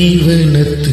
நீ வேணத்து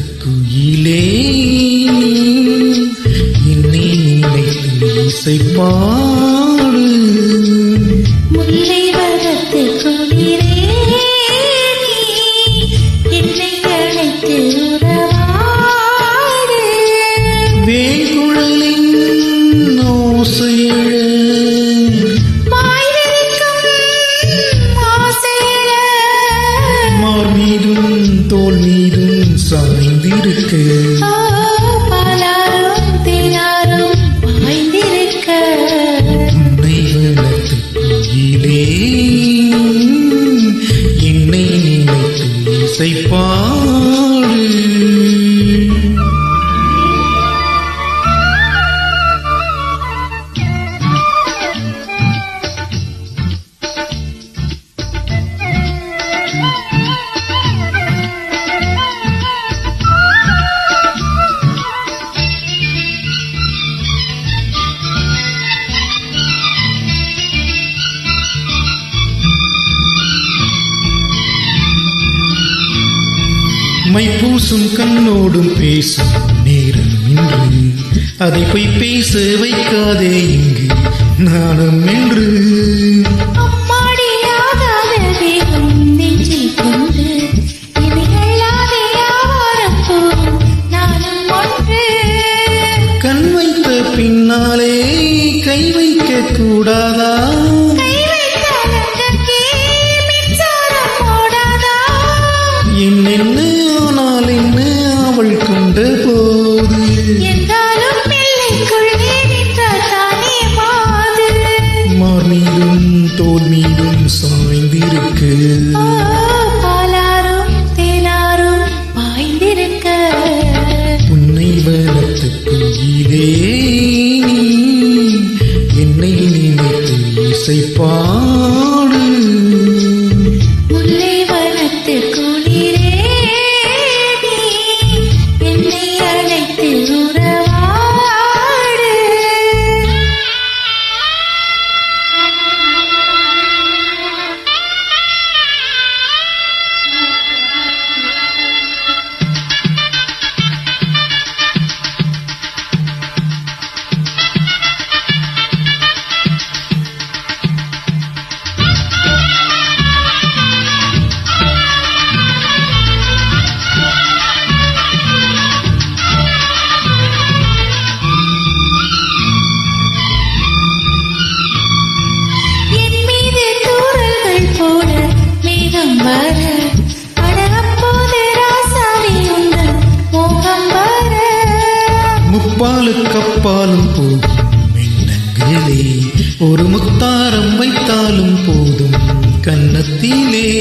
மைப்பூசும் கண்ணோடும் பேசும் நேரம் இன்று. அதை போய் பேச வைக்காதே இங்கு நாணம் என்று கண் வைத்த பின்னாலே கை வைக்க கூடாதா amor கப்பாலும் போதும். எண்ணங்களே ஒரு முத்தாரம் வைத்தாலும் போதும். கன்னத்திலே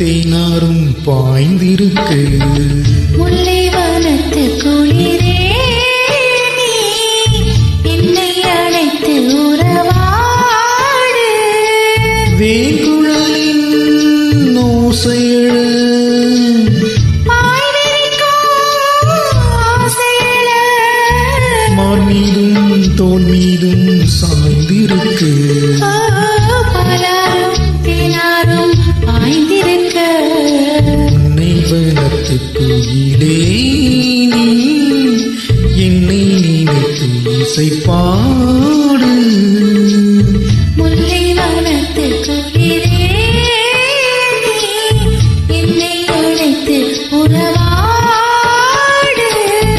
தேனாரும் பாய்ந்திருக்கு. முல்லை வனத்து குளிரே என்னை அழைத்து உறவாடு. வேங்குழலின் ஓசையழு. மீதும் தோல் மீதும் சாய்ந்திருக்கு